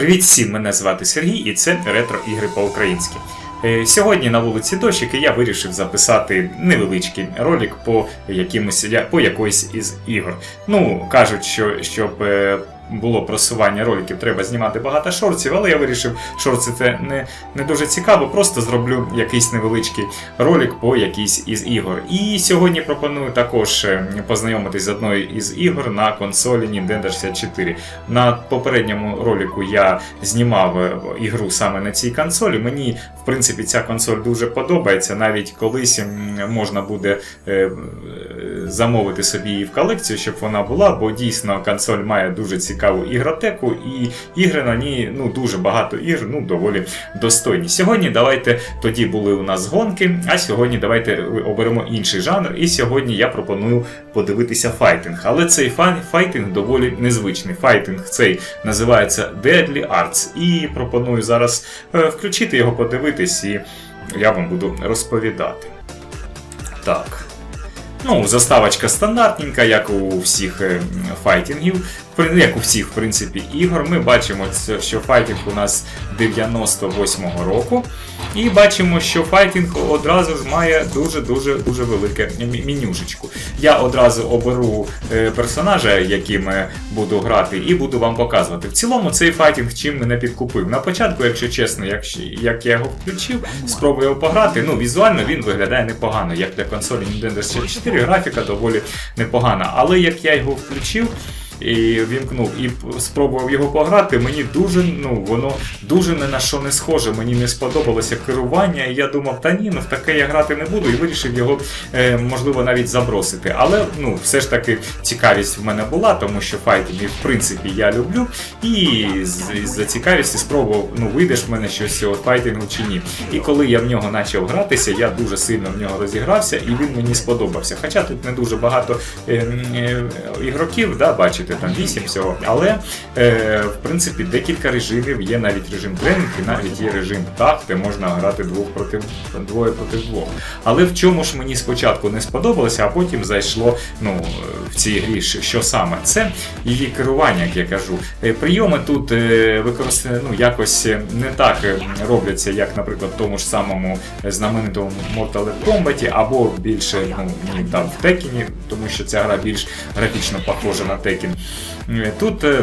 Привіт всім! Мене звати Сергій і це ретро ігри по-українськи. Е, Сьогодні на вулиці Дощики я вирішив записати невеличкий ролик по якимось по якоїсь із ігор. Ну кажуть, що щоб е, було просування роликів, треба знімати багато шортів, але я вирішив, шорти це не, не дуже цікаво, просто зроблю якийсь невеличкий ролик по якійсь із ігор. І сьогодні пропоную також е, познайомитись з одною із ігор на консолі Nintendo 64. На попередньому ролику я знімав е, ігру саме на цій консолі. Мені, в принципі, ця консоль дуже подобається. Навіть колись можна буде е, замовити собі її в колекцію, щоб вона була, бо дійсно консоль має дуже цікаву ігротеку, і ігри на ній ну дуже багато ігр, ну доволі достойні. Сьогодні давайте тоді були у нас гонки, а сьогодні давайте оберемо інший жанр. І сьогодні я пропоную подивитися файтинг. Але цей фай- файтинг доволі незвичний. Файтинг цей називається Deadly Arts. І пропоную зараз е, включити його, подивитись, і я вам буду розповідати. Так. Ну, заставочка стандартненька, як у всіх е, файтингів, як у всіх, в принципі, ігор. Ми бачимо, що файтинг у нас 98-го року. І бачимо, що файтинг одразу ж має дуже-дуже дуже велике менюшечку. Я одразу оберу е, персонажа, яким е, буду грати, і буду вам показувати. В цілому цей файтинг чим мене підкупив. На початку, якщо чесно, як, як я його включив, спробую його пограти. Ну, візуально він виглядає непогано. Як для консолі Nintendo 64 графіка доволі непогана. Але як я його включив. І вімкнув і спробував його пограти. Мені дуже, ну воно дуже не на що не схоже. Мені не сподобалося керування. І я думав, та ні, ну в таке я грати не буду, і вирішив його е, можливо навіть забросити. Але ну все ж таки цікавість в мене була, тому що файтинги в принципі я люблю. І за цікавісті спробував, ну вийдеш в мене щось цього файтингу чи ні. І коли я в нього почав гратися, я дуже сильно в нього розігрався, і він мені сподобався. Хоча тут не дуже багато е, е, ігроків, да, бачите, там 8 всього. Але е, в принципі декілька режимів. Є навіть режим тренінг, і навіть є режим так, де можна грати двох проти двоє проти двох. Але в чому ж мені спочатку не сподобалося, а потім зайшло ну, в цій грі, що саме? Це її керування, як я кажу. Е, Прийоми тут е, використані ну, якось не так робляться, як, наприклад, в тому ж самому знаменитому Mortal Kombat, або більше ну, там в Tekken, тому що ця гра більш графічно похожа на Tekken. Е, Тут е,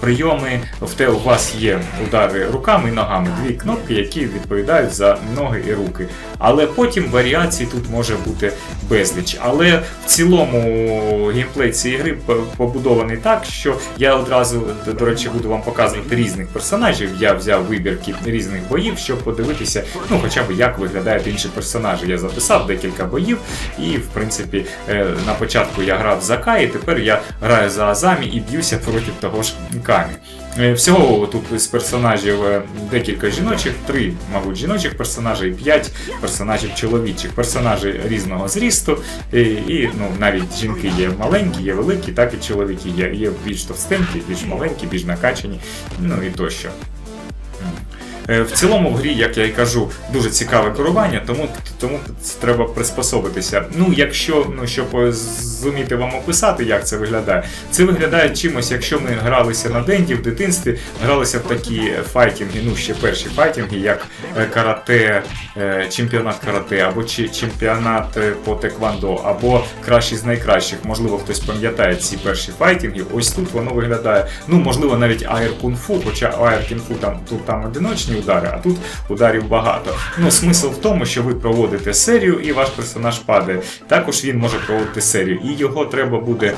прийоми в те у вас є удари руками і ногами, дві кнопки, які відповідають за ноги і руки. Але потім варіацій тут може бути безліч. Але в цілому геймплей цієї гри побудований так, що я одразу, до речі, буду вам показувати різних персонажів. Я взяв вибірки різних боїв, щоб подивитися, ну хоча б як виглядають інші персонажі. Я записав декілька боїв, і в принципі е, на початку я грав за Кай, і тепер я граю за Азамі і б'юся проти того ж Камі. Е, Всього тут з персонажів е, декілька жіночих, три, мабуть, жіночих персонажів, п'ять персонажів чоловічих. Персонажі різного зрісту, і, і ну, навіть жінки є маленькі, є великі, так і чоловіки є. Є більш товстенькі, більш маленькі, більш накачані, ну і тощо. Е, В цілому в грі, як я і кажу, дуже цікаве керування, тому, тому треба приспособитися. Ну, якщо ну, щоб е, зуміти вам описати, як це виглядає, це виглядає чимось, якщо ми гралися на денді в дитинстві, гралися в такі файтінги, ну ще перші файтінги, як е, карате, чемпіонат карате, або чи чемпіонат по теквандо, або кращий з найкращих. Можливо, хтось пам'ятає ці перші файтінги. Ось тут воно виглядає, ну можливо, навіть Аер Кунг-фу, хоча Аер Кунг-фу там тут там одиночні удари, а тут ударів багато. Ну, смисл в тому, що ви проводите серію і ваш персонаж падає. Також він може проводити серію, і його треба буде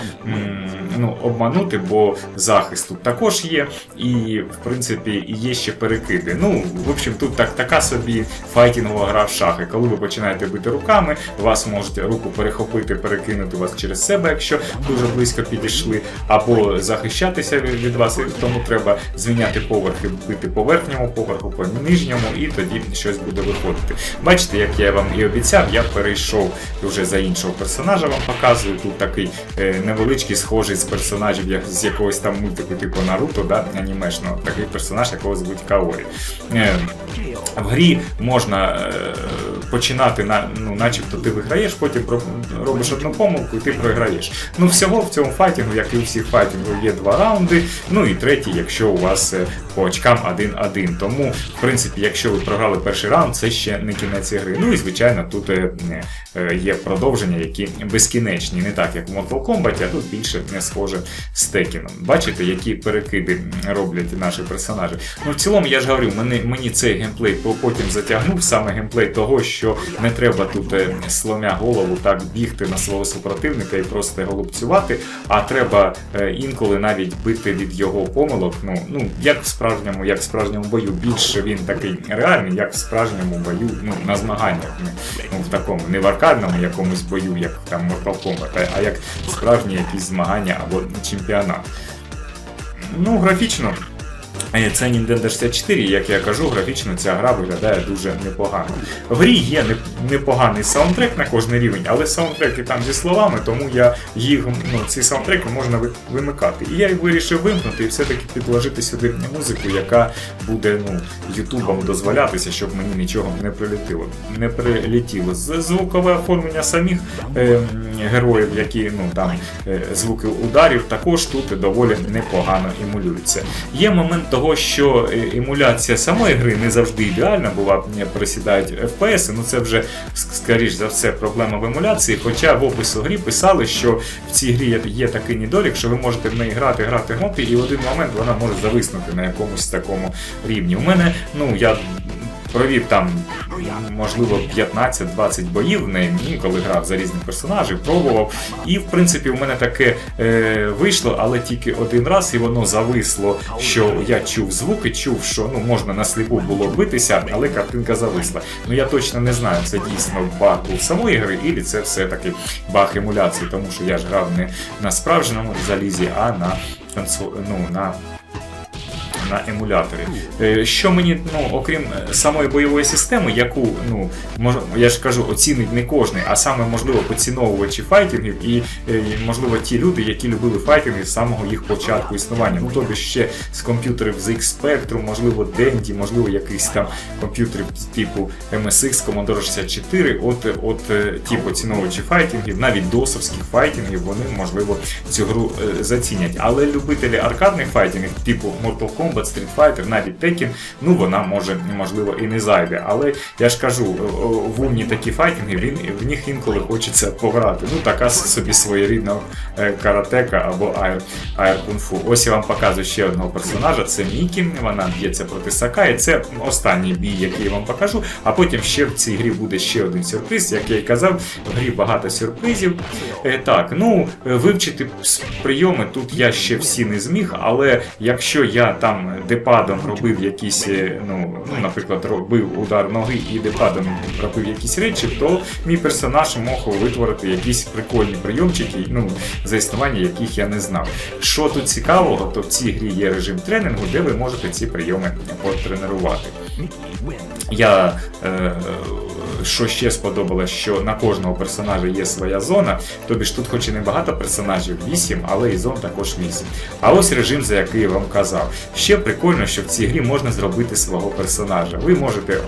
ну, обманути, бо захист тут також є, і в принципі є ще перекиди. Ну, в общем, тут так, така собі файтінгова гра в шахи. Коли ви починаєте бити руками, вас можуть руку перехопити, перекинути вас через себе, якщо дуже близько підійшли, або захищатися від вас, тому треба зміняти поверхи, бити по верхньому поверху, по нижньому, і тоді щось буде виходити. Бачите, як я вам і обіцяв, я перейшов вже за іншого персонажа, вам показую. Тут такий е, невеличкий, схожий з персонажів як, з якогось там мультику, типу Наруто, да, анімешного, такий персонаж, якого звуть Каорі. Е, в грі можна е, починати на ну, начебто ти виграєш, потім робиш одну помилку і ти програєш. Ну всього в цьому файтингу, як і у всіх файтингів, є два раунди. Ну і третій, якщо у вас е, по очкам 1-1. Тому, в принципі, якщо ви програли перший раунд, це ще не кінець ігри. Ну і звичайно, тут е, е, є продовження, які безкінечні, не так як в Mortal Kombat, а тут більше не схоже з Текіном. Бачите, які перекиди роблять наші персонажі. Ну, в цілому, я ж говорю, мені, мені цей геймплей потім затягнув саме геймплей того, що не треба тут е, сломя голову так бігти на свого супротивника і просто голубцювати, а треба е, інколи навіть бити від його помилок. Ну, ну як в справжньому, як в справжньому бою, більше він такий реальний, як в справжньому бою, ну на змаганнях, ну в такому, не в аркадному якомусь бою, як там Mortal Kombat, а як справжні якісь змагання або чемпіонат. Ну, графічно. Це Nintendo 64, як я кажу, графічно ця гра виглядає дуже непогано. В грі є не- непоганий саундтрек на кожний рівень, але саундтреки там зі словами, тому я їх, ну, ці саундтреки можна ви- вимикати. І я вирішив вимкнути і все-таки підложити сюди музику, яка буде ну, Ютубом дозволятися, щоб мені нічого не прилетіло. Не прилетіло. Звукове оформлення самих е, героїв, які ну, там е, звуки ударів, також тут доволі непогано емулюються. Є момент того, що е, емуляція самої гри не завжди ідеальна, була е, присідають FPS, ну це вже скоріш за все проблема в емуляції. Хоча в опису грі писали, що в цій грі є, такий недолік, що ви можете в неї грати, грати, грати, і в один момент вона може зависнути на якомусь такому рівні. У мене, ну я провів там, можливо, 15-20 боїв в ну, коли грав за різних персонажів, пробував. І в принципі у мене таке е, вийшло, але тільки один раз, і воно зависло, що я чув звуки, чув, що ну можна на сліпу було битися, але картинка зависла. Ну я точно не знаю, це дійсно баг був самої гри, і це все-таки баг емуляції, тому що я ж грав не на справжньому залізі, а на ну, на на емуляторі. Е, Що мені, ну, окрім самої бойової системи, яку, ну, я ж кажу, оцінить не кожний, а саме, можливо, поціновувачі файтингів і, е, можливо, ті люди, які любили файтинги з самого їх початку існування. Ну, тобі ще з комп'ютерів з X Spectrum, можливо, Dendy, можливо, якийсь там комп'ютерів типу MSX, Commodore 64, от, от е, ті поціновувачі файтингів, навіть досовських файтингів, вони, можливо, цю гру зацінять. Але любителі аркадних файтингів, типу Mortal Kombat, Street Fighter, навіть Tekken, ну вона може, можливо, і не зайде. Але я ж кажу, о, о, в умні такі файтинги, він, в них інколи хочеться пограти. Ну, така собі своєрідна е, каратека або аер, аер кунг-фу. Ось я вам показую ще одного персонажа, це Мікі, вона б'ється проти Сакаї. Це останній бій, який я вам покажу. А потім ще в цій грі буде ще один сюрприз. Як я й казав, в грі багато сюрпризів. Е, так, ну е, вивчити прийоми тут я ще всі не зміг, але якщо я там депадом робив якісь, е, ну, ну наприклад, робив удар ноги і депадом робив якісь речі, то мій персонаж мог витворити якісь прикольні прийомчики, ну, за існування яких я не знав. Що тут цікавого, то в цій грі є режим тренінгу, де ви можете ці прийоми потренувати. Я е, що ще сподобалось, що на кожного персонажа є своя зона. Тобі ж тут, хоч і не багато персонажів, 8, але і зон також 8. А ось режим, за який я вам казав. Ще прикольно, що в цій грі можна зробити свого персонажа. Ви можете е,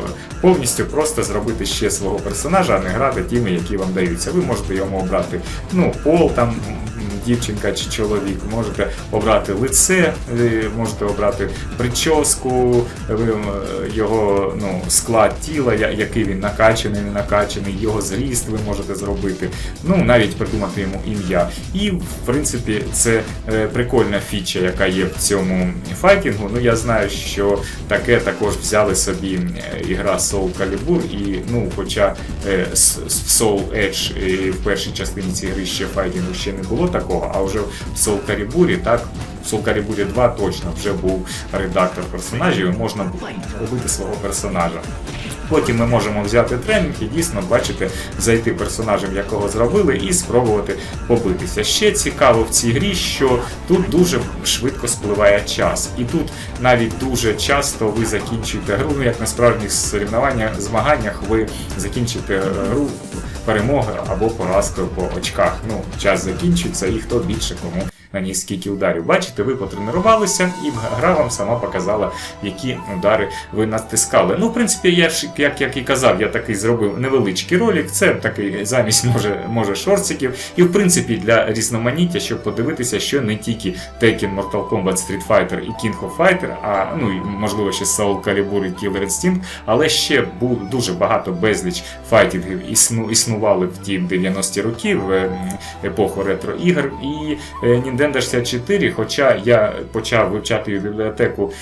повністю просто зробити ще свого персонажа, а не грати тими, які вам даються. Ви можете йому обрати ну, пол там. Дівчинка чи чоловік, можете обрати лице, можете обрати прическу, його ну, склад тіла, який він накачаний, не накачаний, його зріст ви можете зробити, ну навіть придумати йому ім'я. І в принципі це е, прикольна фіча, яка є в цьому файтінгу. Ну я знаю, що таке також взяли собі ігра Soul Calibur, і ну, хоча е, Soul Edge е, в першій частині цієї гри ще файтінгу ще не було такого, а вже в Calibur, так. В Calibur 2 точно вже був редактор персонажів, і можна робити свого персонажа. Потім ми можемо взяти тренінг і дійсно бачити, зайти персонажем, якого зробили, і спробувати побитися. Ще цікаво в цій грі, що тут дуже швидко спливає час, і тут навіть дуже часто ви закінчуєте гру, ну як на справжніх соревнованнях, змаганнях, ви закінчите гру перемогою або поразкою по очках. Ну, час закінчується, і хто більше кому наніс скільки ударів. Бачите, ви потренувалися, і гра вам сама показала, які удари ви натискали. Ну, в принципі, я як, як і казав, я такий зробив невеличкий ролик. Це такий замість може, може шортиків. І в принципі для різноманіття, щоб подивитися, що не тільки Tekken, Mortal Kombat, Street Fighter і King of Fighter, а ну і можливо ще Soul Calibur і Killer Instinct, але ще був дуже багато безліч файтінгів існу, існували в ті 90-ті роки, в епоху ретро-ігр. І е, Nintendo 64, хоча я почав вивчати бібліотеку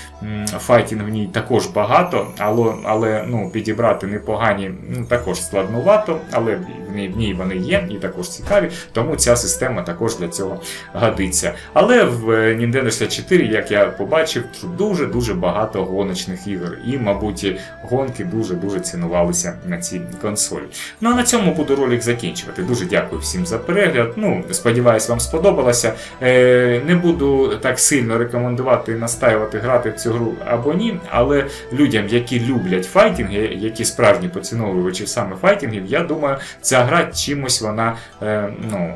файтінг в ній також багато, але, але ну, підібрати непогані також складнувато, але в ній, вони є і також цікаві, тому ця система також для цього годиться. Але в е, Nintendo 64, як я побачив, дуже-дуже багато гоночних ігор, і, мабуть, гонки дуже-дуже цінувалися на цій консолі. Ну а на цьому буду ролик закінчувати. Дуже дякую всім за перегляд. Ну, сподіваюсь, вам сподобалося. Е, не буду так сильно рекомендувати настаювати грати в цю гру або ні, але людям, які люблять файтінги, які справжні поціновувачі саме файтінгів, я думаю, ця гра чимось вона е, ну,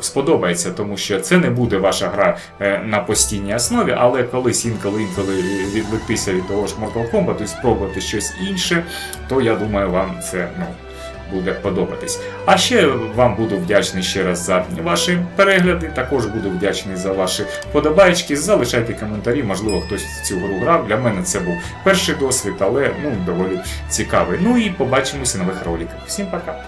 сподобається, тому що це не буде ваша гра е, на постійній основі, але колись інколи інколи відлетися від того ж Mortal Kombat і спробувати щось інше, то я думаю, вам це ну. Буде подобатись. А ще вам буду вдячний ще раз за ваші перегляди. Також буду вдячний за ваші подобаєчки. Залишайте коментарі, можливо, хтось в цю гру грав. Для мене це був перший досвід, але ну доволі цікавий. Ну і побачимося нових роликах. Всім пока!